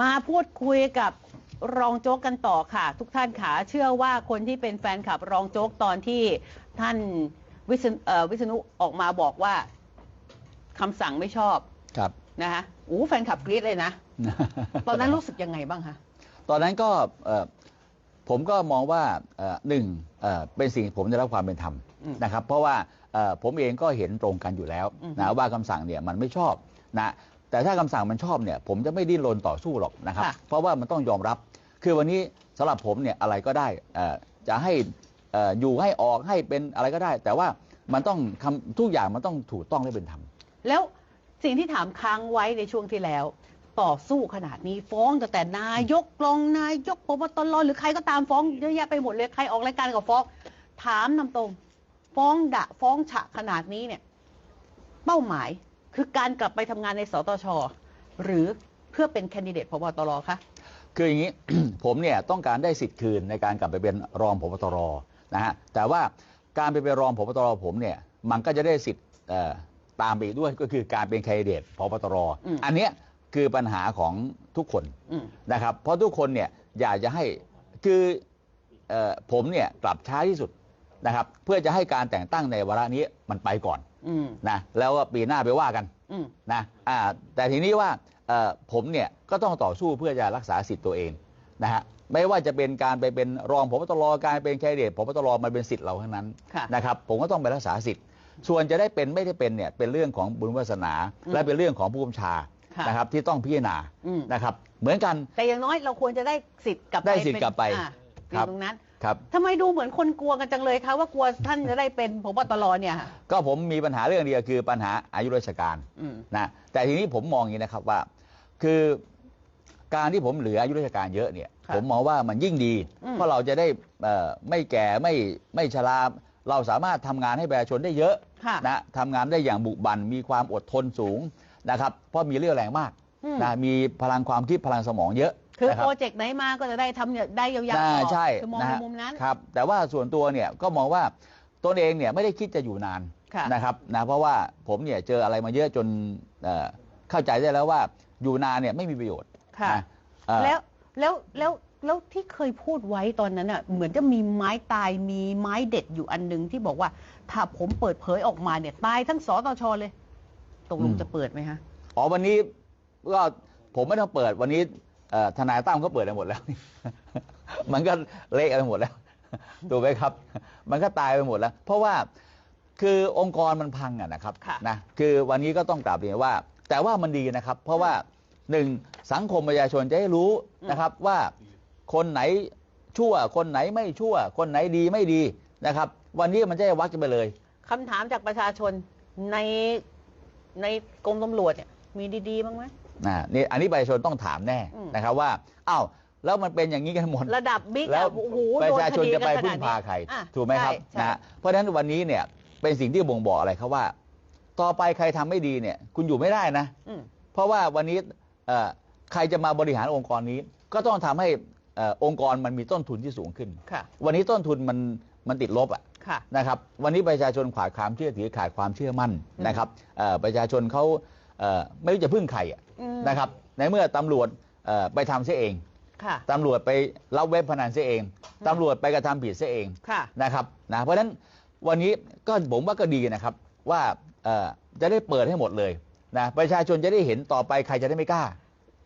มาพูดคุยกับรองโจ๊กกันต่อค่ะ ทุกท่านขาเชื่อว่าคนที่เป็นแฟนคลับรองโจ๊กตอนที่ท่านวิษณุเอ่อวิษณุออกมาบอกว่าคำสั่งไม่ชอบครับ นะคะอู้แฟนคลับกรี๊ดเลยนะ ตอนนั้นรู้สึกยังไงบ้างคะตอนนั้นก็เอ่อผมก็มองว่าเอ่อหนึ่งเอ่อเป็นสิ่งที่ผมได้รับความเป็นธรรมอืม นะครับ เพราะว่าเอ่อผมเองก็เห็นตรงกันอยู่แล้วอืมนะว่าคำสั่งเนี่ยมันไม่ชอบนะ แต่ถ้าคำสั่งมันชอบเนี่ยผมจะไม่ดิ้นรนต่อสู้หรอกนะครับค่ะเพราะว่ามันต้องยอมรับ คือวันนี้สำหรับผมเนี่ยอะไรก็ได้เอ่อจะให้เอ่ออยู่ให้ออกให้เป็นอะไรก็ได้ แต่ว่ามันต้องคำทุกอย่างมันต้องถูกต้องและเป็นธรรมแล้วสิ่งที่ถามค้างไว้ในช่วงที่แล้ว ต่อสู้ขนาดนี้ฟ้องตั้งแต่นายกรองนายกพบตรหรือใครก็ตามฟ้องเยอะแยะไปหมดเลยใครออกรายการก็ฟ้องถามนำตรง ฟ้องดะฟ้องฉะขนาดนี้เนี่ย เป้าหมาย คือการกลับไปทำงานในสตช หรือเพื่อเป็นแคนดิเดตพบตรคะ คืออย่างนี้ ผมเนี่ยต้องการได้สิทธิ์คืนในการกลับไปเป็นรองพบตรนะฮะแต่ว่าการไปเป็นรองพบตรผมเนี่ยมันก็จะได้สิทธิ์เอ่อตามไปอีกด้วยก็คือการเป็นแคนดิเดตพบตรอืมอันเนี้ยคือปัญหาของทุกคนอืมนะครับเพราะทุกคนเนี่ยอยากจะให้คือเออผมเนี่ยกลับช้าที่สุดนะครับเพื่อจะให้การแต่งตั้งในวาระนี้มันไปก่อน อืม นะแล้วก็ปีหน้าไปว่ากันอืม นะอ่าแต่ทีนี้ว่าเอ่อผมเนี่ยก็ต้องต่อสู้เพื่อจะรักษาสิทธิ์ตัวเองนะฮะไม่ว่าจะเป็นการไปเป็นรองพบตรการเป็นแคนดิเดตพบตรมันเป็นสิทธิ์เราทั้งนั้นค่ะนะครับผมก็ต้องไปรักษาสิทธิ์ ส่วนจะได้เป็นไม่ได้เป็นเนี่ยเป็นเรื่องของบุญวาสนา อืมและเป็นเรื่องของผู้กำชาค่ะนะครับที่ต้องพิจารณาอืม นะครับเหมือนกัน แต่อย่างน้อยเราควรจะได้สิทธิ์กลับไปได้สิทธิ์เนกลับไปอ่าอครับยู่ตรงนั้น ครับทำไมดูเหมือนคนกลัวกันจังเลยคะว่ากลัวท่านจะได้เป็นพบตรเนี่ยค่ะ ก็ผมมีปัญหาเรื่องเดียวคือปัญหาอายุราชการอืม นะแต่ทีนี้ผมมองอย่างนี้นะครับว่า คือการที่ผมเหลืออายุราชการเยอะเนี่ย ครับผมมองว่ามันยิ่งดี อืม เพราะเราจะได้เอ่อไม่แก่ไม่ไม่ชราเราสามารถทำงานให้ประชาชนได้เยอะค่ะนะทำงานได้อย่างบุกบันมีความอดทนสูงนะครับ เพราะมีเรี่ยวแรงมากอืม นะมีพลังความคิดพลังสมองเยอะ คือนะรับ โปรเจกต์ไหนมาก็จะได้ทำเนี่ยได้ยาวๆใช่ต่อใช่คือมองนะในฮะมุมนั้น ครับ แต่ว่าส่วนตัวเนี่ยก็มองว่าตนเองเนี่ยไม่ได้คิดจะอยู่นานค่ะ นะครับนะเพราะว่าผมเนี่ยเจออะไรมาเยอะจนเอ่อเข้าใจได้แล้วว่าอยู่นานเนี่ยไม่มีประโยชน์ค่ะ นะเอ่อ แล้วแล้วแล้วแล้วที่เคยพูดไว้ตอนนั้นอะเหมือนจะมีไม้ตายมีไม้เด็ดอยู่อันหนึงที่บอกว่า ถ้าผมเปิดเผยออกมาเนี่ยตายทั้งสตชเลยตกลงจะเปิดไหมฮะ อ๋อวันนี้ก็ผมไม่ต้องเปิดวันนี้เอ่อ ทนายตั้มก็เปิดไปหมดแล้ว มันก็เละไปหมดแล้วถูกไหมครับ มันก็ตายไปหมดแล้ว เพราะว่าคือองค์กรมันพังอะนะครับค่ะนะคือวันนี้ก็ต้องกลับเรียนว่า แต่ว่ามันดีนะครับ เพราะว่าหนึ่งสังคมประชาชนจะได้รู้นะครับว่าคนไหนชั่ว คนไหนไม่ชั่ว คนไหนดีไม่ดีนะครับ วันนี้มันจะได้วัดกันไปเลยคำถามจากประชาชนในในกรมตำรวจเนี่ยมีดีๆบ้างไหม นะนี่อันนี้ประชาชนต้องถามแน่อืมนะครับว่าอ้าวแล้วมันเป็นอย่างนี้กันหมด ระดับบิ๊กแล้วอะโอ้โหประโดนชาคชนดีจะกัไปนขพึ่นางดพานี้ใครอะถูกไหมครับใช่ใช่นะฮะเพราะฉะนั้นวันนี้เนี่ยเป็นสิ่งที่บ่งบอกอะไรครับว่า ต่อไปใครทำไม่ดีเนี่ย คุณอยู่ไม่ได้นะอืมเพราะว่าวันนี้เอ่อใครจะมาบริหารองค์กรนี้ ก็ต้องทำให้เอ่อองค์กรมันมีต้นทุนที่สูงขึ้นค่ะวันนี้ต้นทุนมันมันติดลบอะค่ะนะครับ วันนี้ประชาชนขาดความเชื่อถือขาดความเชื่อมั่นอืมนะครับเอ่อประชาชนเขาเอ่อ ไม่รู้จะพึ่งใครอะอืมนะครับ ในเมื่อตำรวจเอ่อไปทำเสียเองค่ะตำรวจไปรับเว็บพนันเสียเองตำรวจไปกระทำผิดเสียเองค่ะนะครับนะเพราะฉะนั้นวันนี้ก็ผมว่าก็ดีนะครับว่าเอ่อจะได้เปิดให้หมดเลยนะประชาชนจะได้เห็นต่อไปใครจะได้ไม่กล้า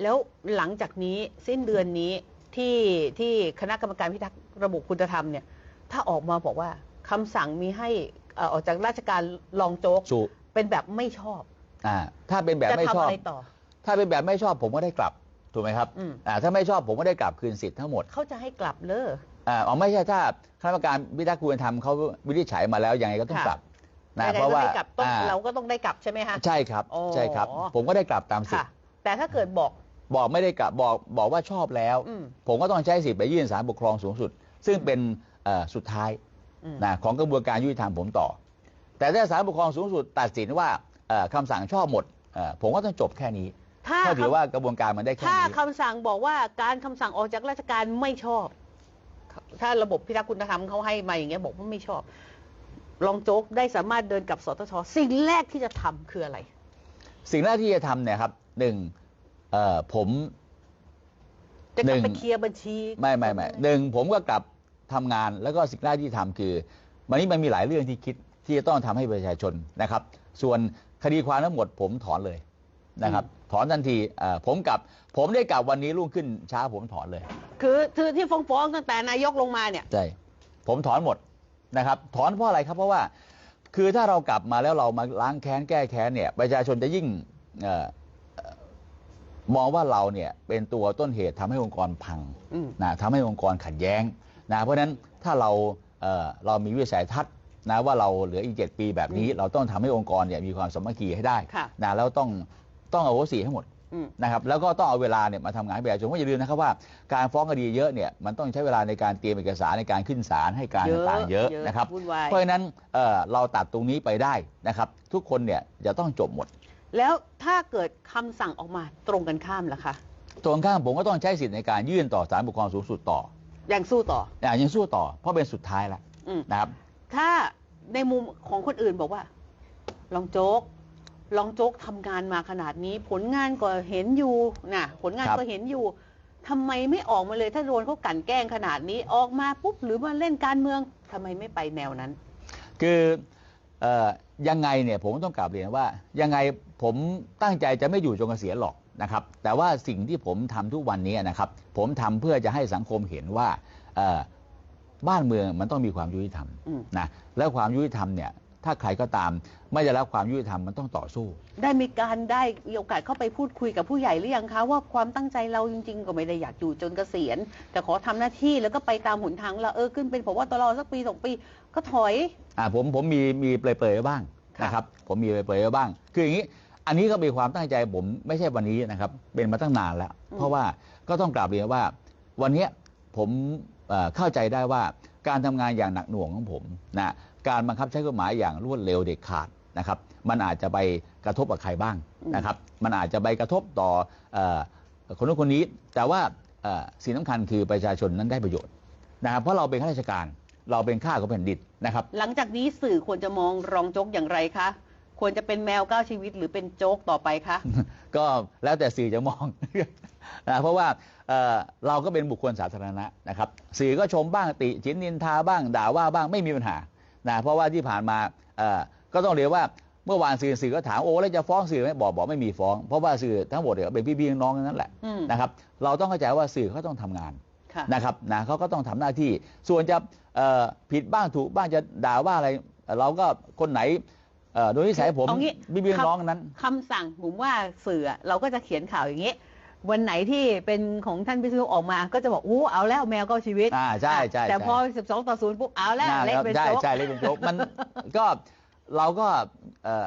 แล้วหลังจากนี้สิ้นเดือนนี้ที่ที่คณะกรรมการพิทักษ์ระบบคุณธรรมเนี่ย ถ้าออกมาบอกว่าคำสั่งมีให้เอ่อออกจากราชการรองโจ๊กสู่เป็นแบบไม่ชอบ อ่าถ้าเป็นแบบจะไม่ทำชอบ อะไรต่อ ถ้าเป็นแบบไม่ชอบผมก็ได้กลับถูกไหมครับอืม อ่าถ้าไม่ชอบผมก็ได้กลับคืนสิทธิ์ทั้งหมดเขาจะให้กลับเลย อ่าอ๋อไม่ใช่ถ้าคณะกรรมการพิทักษ์คุณธรรมเขาวินิจฉัยมาแล้วยังไงก็ต้องค่ะ กลับนะยังไงเพราะก็ว่าให้กลับต้องอ่าเราก็ต้องได้กลับใช่ไหมฮะ ใช่ครับ อ๋อ ใช่ครับ ผมก็ได้กลับตามสิทค่ะ ธิ์แต่ถ้าเกิดบอก บอกไม่ได้กลับบอกบอกว่าชอบแล้ว อืมผมก็ต้องใช้สิทธิ์ไปยื่นศาลปกครองสูงสุด ซึ่งเป็นเอ่อสุดท้ายอืมนะของกระบวนการยุติธรรมผมต่อ แต่ถ้าศาลปกครองสูงสุดตัดสินว่า เอ่อคำสั่งชอบหมดเอ่อผมก็ต้องจบแค่นี้ถ้า ก็ถือคำว่ากระบวนการมันได้แค่ถ้านี้ คำสั่งบอกว่าการคำสั่งออกจากราชการไม่ชอบ ถ้าระบบพิทักษ์คุณธรรมเขาให้มาอย่างเงี้ยบอกว่าไม่ชอบ รองโจ๊กได้สามารถเดินกับสตชสิ่งแรกที่จะทำคืออะไร สิ่งแรกที่จะทำเนี่ยครับหนึ่งเอ่อผม จะกหลับนึ่งไปเคลียร์บัญชีไม่ไม่ไม่หนึ่งผมก็กลับทำงานแล้วก็สิ่งแรกที่ทำคือ วันนี้มันมีหลายเรื่องที่คิดที่จะต้องทำให้ประชาชนนะครับ ส่วน คดีความทั้งหมดผมถอนเลยนะครับ ถอนทันทีเอ่อผมกลับ ผมได้กลับวันนี้รุ่งขึ้นเช้าผมถอนเลยคือคือที่ฟ้องฟ้องๆตั้งแต่นายกลงมาเนี่ย ใช่ผมถอนหมดนะครับ ถอนเพราะอะไรครับเพราะว่า คือถ้าเรากลับมาแล้วเรามาล้างแค้นแก้แค้นเนี่ยประชาชนจะยิ่งเอ่อเอ่อมองว่าเราเนี่ยเป็นตัวต้นเหตุทำให้องค์กรพัง อืม นะทำให้องค์กรขัดแย้งนะเพราะฉะนั้นถ้าเราเอ่อเรามีวิสัยทัศน์ นะว่าเราเหลืออีก 7 ปีแบบนี้ เราต้องทำให้องค์กรเนี่ยมีความสามัคคีให้ได้ค่ะนะแล้วต้องต้องเอาโหสีให้หมดอืมนะครับแล้วก็ต้องเอาเวลาเนี่ยมาทำงานให้ประชาชนเพราะอย่าลืมนะครับว่าการฟ้องคดีเยอะเนี่ยมันต้องใช้เวลาในการเตรียมเอกสารในการขึ้นศาลให้การเยอะต่างๆเยอะเยอะนะครับวุ่นวายเพราะฉะนั้นเอ่อเราตัดตรงนี้ไปได้นะครับ ทุกคนเนี่ยจะต้องจบหมด แล้วถ้าเกิดคำสั่งออกมาตรงกันข้ามล่ะคะตรงข้ามผมก็ต้องใช้สิทธิ์ในการยื่นต่อศาลปกครองสูงสุดต่อยังสู้ต่ออะยังสู้ต่อ เพราะเป็นสุดท้ายแล้วอืมนะครับถ้า ในมุมของคนอื่นบอกว่า ลองโจ๊ก ลองโจ๊กทำงานมาขนาดนี้ ผลงานก็เห็นอยู่นะผลงานครับก็เห็นอยู่ทำไมไม่ออกมาเลย ถ้าโดนเขากลั่นแกล้งขนาดนี้ออกมาปุ๊บหรือมาเล่นการเมืองทำไมไม่ไปแนวนั้น คือเอ่อยังไงเนี่ยผมต้องกลับเรียนว่า ยังไงผมตั้งใจจะไม่อยู่จนเกษียณหรอกนะครับ แต่ว่าสิ่งที่ผมทำทุกวันนี้นะครับ ผมทำเพื่อจะให้สังคมเห็นว่าเอ่อ บ้านเมืองมันต้องมีความยุติธรรมอืมนะแล้วความยุติธรรมเนี่ยถ้าใครก็ตามไม่ได้รับความยุติธรรมมันต้องต่อสู้ ได้มีการได้มีโอกาสเข้าไปพูดคุยกับผู้ใหญ่หรือยังคะว่าความตั้งใจเราจริง ๆ ก็ไม่ได้อยากอยู่จนเกษียณ แต่ขอทำหน้าที่แล้วก็ไปตามหนทางเราเออขึ้นเป็นผมว่าตลอดสักปีสองปีก็ถอยอ่าผมผมมีมีเปรยๆไว้บ้างค่ะนะครับผมมีเปรยๆไว้บ้าง คืออย่างนี้อันนี้ก็เป็นความตั้งใจผมไม่ใช่วันนี้นะครับ เป็นมาตั้งนานแล้ว เพราะว่าก็ต้องกราบเรียนว่าวันเนี้ยผม เอ่อเข้าใจได้ว่าการทำงานอย่างหนักหน่วงของผมนะการบังคับใช้กฎหมายอย่างรวดเร็วเด็ดขาดนะครับมันอาจจะไปกระทบกับใครบ้างนะครับมันอาจจะไปกระทบต่อเอ่อคนนู้นคนนี้ แต่ว่าเอ่อสิ่งสำคัญคือประชาชนนั้นได้ประโยชน์นะครับเพราะเราเป็นข้าราชการเราเป็นข้าของแผ่นดินนะครับ หลังจากนี้สื่อควรจะมองรองโจ๊กอย่างไรคะควรจะเป็นแมวเก้าชีวิตหรือเป็นโจ๊กต่อไปคะก็แล้วแต่สื่อจะมอง นะเพราะว่าเอ่อเราก็เป็นบุคคลสาธารณะนะครับสื่อก็ชมบ้างติชินนินทาบ้างด่าว่าบ้างไม่มีปัญหานะเพราะว่าที่ผ่านมาเอ่อก็ต้องเรียกว่าเมื่อวานสื่อสื่อก็ถามโอ้แล้วจะฟ้องสื่อไหมบอกบอกไม่มีฟ้อง เพราะว่าสื่อทั้งหมดเนี่ยเป็นพี่ๆน้องๆทั้งนั้นแหละอืม นะครับเราต้องเข้าใจว่าสื่อเขาต้องทำงาน ค่ะ นะครับนะเขาก็ต้องทำหน้าที่ ส่วนจะเอ่อผิดบ้างถูกบ้างจะด่าว่าอะไร เราก็คนไหนเอ่อโดยนิสัยผมเอางี้พี่ๆครับ น้องๆนั้น คำสั่งผมว่าสื่ออะเราก็จะเขียนข่าวอย่างนี้ วันไหนที่เป็นของท่านพิษณุออกมา ก็จะบอกอู้เอาแล้วแมวเก้าชีวิตอ่าใช่ใช่แต่ใช่พอ 12 ต่อศูนย์ปุ๊บเอาแล้วน่าเล็กครับเป็นใช่โจ๊กใช่เล็กเป็นโจ๊กมันก็เราก็เอ่อ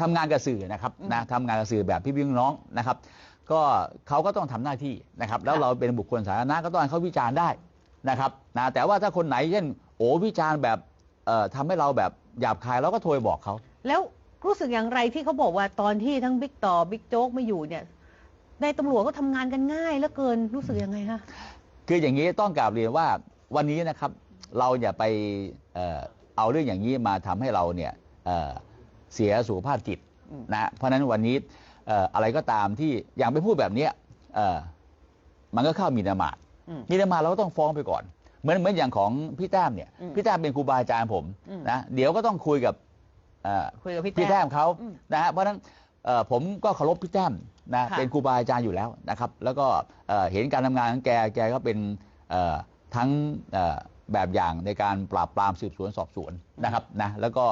ทำงานกับสื่อนะครับอืมนะทำงานกับสื่อแบบพี่พี่น้องๆนะครับก็เขาก็ต้องทำหน้าที่นะครับ แล้วค่ะเราเป็นบุคคลสาธารณะก็ต้องให้เขาวิจารณ์ได้นะครับนะแต่ว่าถ้าคนไหนเช่นโอ้วิจารณ์แบบเอ่อทำให้เราแบบหยาบคายเราก็โทรไปบอกเขาแล้วรู้สึกอย่างไรที่เขาบอกว่าตอนที่ทั้งบิ๊กต่อบิ๊กโจ๊กไม่อยู่เนี่ย ในตำรวจก็ทำงานกันง่ายเหลือเกินรู้สึกยังไงคะคืออย่างนี้ต้องกราบเรียนว่าวันนี้นะครับเราอย่าไปเอ่อเอาเรื่องอย่างนี้มาทำให้เราเนี่ยเอ่อเสียสุขภาพจิตอืมนะเพราะฉะนั้นวันนี้เอ่ออะไรก็ตามที่อย่างไปพูดแบบเนี้ยเอ่อมันก็เข้ามีนามาตอืมมีนามาตเราก็ต้องฟ้องไปก่อน เหมือนเหมือนอย่างของพี่แต้มเนี่ยอืมพี่แต้มเป็นครูบาอาจารย์ผมอืม นะเดี๋ยวก็ต้องคุยกับเอ่อคุยกับพี่พี่แต้แต้มม เขาอืม นะฮะเพราะฉะนั้นเอ่อ ผมก็เคารพพี่แต้มนะค่ะเป็นครูบาอาจารย์อยู่แล้วนะครับ แล้วก็เอ่อเห็นการทำงานของแกแกก็เป็นเอ่อทั้งเอ่อแบบอย่างในการปราบปรามสืบสวนสอบสวนนะครับนะแล้วก็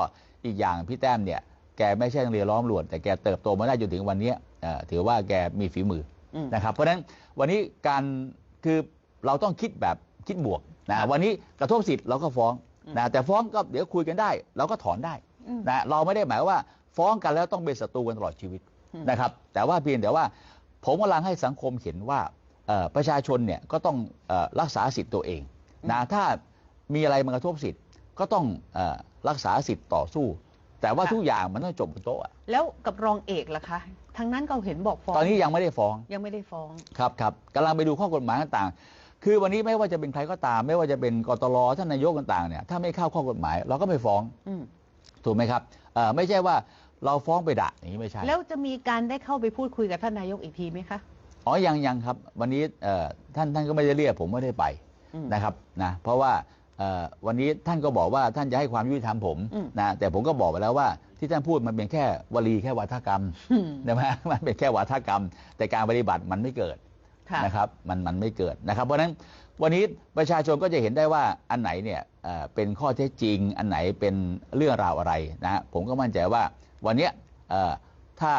อีกอย่างพี่แต้มเนี่ยแกไม่ใช่นักเรียนล้อมหลวดแต่แกเติบโตมาได้จนถึงวันเนี้ยเอ่อถือว่าแกมีฝีมืออืมนะครับ เพราะฉะนั้นวันนี้การคือเราต้องคิดแบบคิดบวกครันะบวันนี้กระทบสิทธิ์เราก็ฟ้องอืมนะแต่ฟ้องก็เดี๋ยวคุยกันได้ เราก็ถอนได้อืมนะเราไม่ได้หมายว่า ฟ้องกันแล้วต้องเป็นศัตรูกันตลอดชีวิตอืมนะครับ แต่ว่าเพียงแต่ว่าผมกำลังให้สังคมเห็นว่าเอ่อประชาชนเนี่ยก็ต้องเอ่อรักษาสิทธิ์ตัวเองนะถ้ามีอะไรมากระทบสิทธิ์ก็ต้องเอ่อรักษาสิทธิ์ต่อสู้ แต่ว่าค่ะทุกอย่างมันต้องจบบนโต๊ะอะแล้วกับรองเอกล่ะคะทางนั้นก็เห็นบอกฟ้องตอนนี้ยังไม่ได้ฟ้องยังไม่ได้ฟ้องครับครับกำลังไปดูข้อกฎหมายต่างๆ คือวันนี้ไม่ว่าจะเป็นใครก็ตาม ไม่ว่าจะเป็นกตลท่านนายกต่างๆเนี่ยถ้าไม่เข้าข้อกฎหมาย เราก็ไม่ฟ้องอืมถูกไหมครับเอ่อไม่ใช่ว่า เราฟ้องไปด่าอย่างนี้ไม่ใช่ แล้วจะมีการได้เข้าไปพูดคุยกับท่านนายกอีกทีไหมคะ อ๋อ ยังยังครับ วันนี้เอ่อท่านท่านก็ไม่ได้เรียกผมไม่ได้ไปอืมนะครับนะ เพราะว่าเอ่อวันนี้ท่านก็บอกว่าท่านจะให้ความยุติธรรมผมอืมนะแต่ผมก็บอกไปแล้วว่าที่ท่านพูดมันเป็นแค่วลีแค่วาทกรรมอืมนะมันเป็นแค่วาทกรรม แต่การปฏิบัติมันไม่เกิดค่ะนะครับมันมันไม่เกิดนะครับ เพราะฉะนั้นวันนี้ประชาชนก็จะเห็นได้ว่าอันไหนเนี่ยเอ่อเป็นข้อเท็จจริง อันไหนเป็นเรื่องราวอะไรนะฮะผมก็มั่นใจว่า วันเนี้ยเอ่อถ้า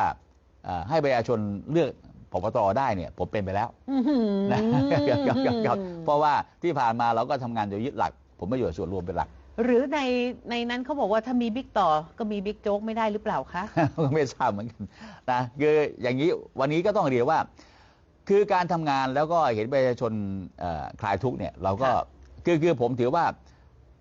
เอ่อให้ประชาชนเลือกพบตรได้เนี่ย ผมเป็นไปแล้วอื้อหือนะครับเพราะว่าที่ผ่านมาเราก็ทำงานโดยยึดหลัก ผมประโยชน์ส่วนรวมเป็นหลัก หรือในในนั้นเขาบอกว่าถ้ามีบิ๊กต่อก็มีบิ๊กโจ๊กไม่ได้หรือเปล่าคะก็ไม่ทราบเหมือนกันนะคืออย่างนี้วันนี้ก็ต้องเรียนว่า คือการทำงานแล้วก็เห็นประชาชนเอ่อคลายทุกข์เนี่ยเราก็ค่ะคือคือผมถือว่า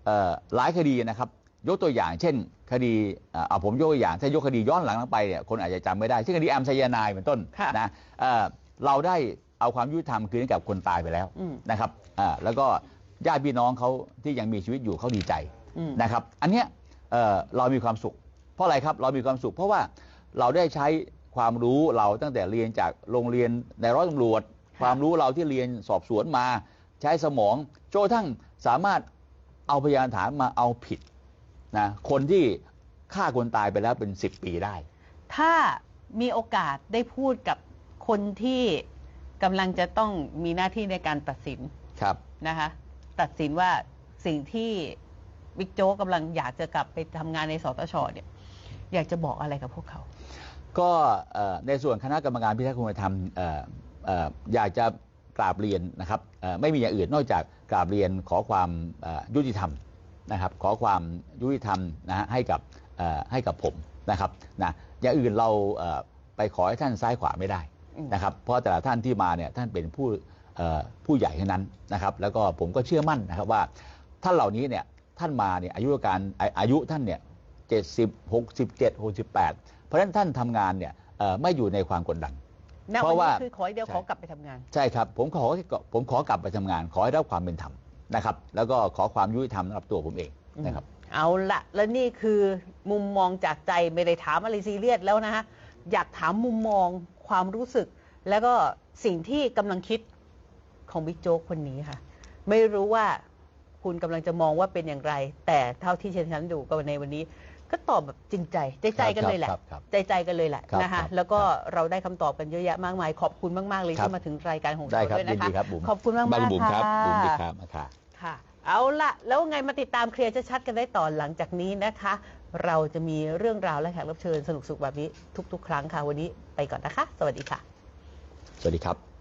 เอ่อหลายคดีนะครับ ยกตัวอย่างเช่น คดีเอ่อเอาผมยกตัวอย่างถ้ายกคดีย้อนหลังไปเนี่ยคนอาจจะจำไม่ได้เช่นคดีแอมไซยานายเป็นต้นค่ะนะเอ่อเราได้เอาความยุติธรรมคืนให้กับคนตายไปแล้วอืมนะครับอ่าแล้วก็ญาติพี่น้องเขาที่ยังมีชีวิตอยู่เขาดีใจอืมนะครับ อันเนี้ยเอ่อเรามีความสุข เพราะอะไรครับเรามีความสุข เพราะว่าเราได้ใช้ความรู้เราตั้งแต่เรียนจากโรงเรียนในร้อยตำรวจค่ะความรู้เราที่เรียนสอบสวนมา ใช้สมองโจนกระทั่งสามารถเอาพยานฐานมาเอาผิด นะคนที่ฆ่าคนตายไปแล้วเป็น 10 ปีได้ ถ้ามีโอกาสได้พูดกับคนที่กำลังจะต้องมีหน้าที่ในการตัดสินครับ นะคะ ตัดสินว่าสิ่งที่บิ๊กโจ๊กกำลังอยากจะกลับไปทำงานในสตชเนี่ย อยากจะบอกอะไรกับพวกเขา ก็เอ่อในส่วนคณะกรรมการพิทักษ์คุณธรรมเอ่อเอ่ออยากจะกราบเรียนนะครับเอ่อไม่มีอย่างอื่นนอกจากกราบเรียนขอความเอ่อยุติธรรม นะครับขอความยุติธรรมนะฮะให้กับเอ่อให้กับผมนะครับนะอย่างอื่นเราเอ่อไปขอให้ท่านซ้ายขวาไม่ได้อืมนะครับเพราะแต่ละท่านที่มาเนี่ยท่านเป็นผู้เอ่อผู้ใหญ่ทั้งนั้นนะครับ แล้วก็ผมก็เชื่อมั่นนะครับว่าท่านเหล่านี้เนี่ยท่านมาเนี่ยอายุการอาอายุท่านเนี่ยเจ็ดสิบหกสิบเจ็ดหกสิบแปดเพราะฉะนั้นท่านทำงานเนี่ยเอ่อไม่อยู่ในความกดดันณเพวันราะว่านี้คือขอให้เดียวใช่ขอกลับไปทำงาน ใช่ครับผมขอผมขอกลับไปทำงาน ขอให้ได้รับความเป็นธรรม นะครับ แล้วก็ขอความยุติธรรมสำหรับตัวผมเองนะครับ เอาละแล้วนี่คือมุมมองจากใจไม่ได้ถามอะไรซีเรียสแล้วนะฮะอยากถามมุมมองความรู้สึก แล้วก็สิ่งที่กำลังคิดของบิ๊กโจ๊กคนนี้ค่ะ ไม่รู้ว่าคุณกำลังจะมองว่าเป็นอย่างไร แต่เท่าที่เชนฉันดูก็ในวันนี้ ก็ตอบแบบจริงใจ ใจใจกันเลยแหละ ครับครับใจใจกันเลยแหละครับนะครัคะบแล้วก็เราได้คำตอบกันเยอะแยะมากมาย ขอบคุณมาก ๆ เลยครับ ที่มาถึงรายการของได้เราครับด้วยยินะนคะดีครับบุ๋มขอบคุณมากๆบ้านบุ๋มครับค่ะ บุ๋มดีครับค่ะ ค่ะ เอาละแล้วไงมาติดตามเคลียร์ชัดๆกันได้ต่อหลังจากนี้นะคะ เราจะมีเรื่องราวและแขกรับเชิญสนุกๆแบบนี้ทุก ๆ ครั้งค่ะวันนี้ไปก่อนนะคะ สวัสดีค่ะ สวัสดีครับ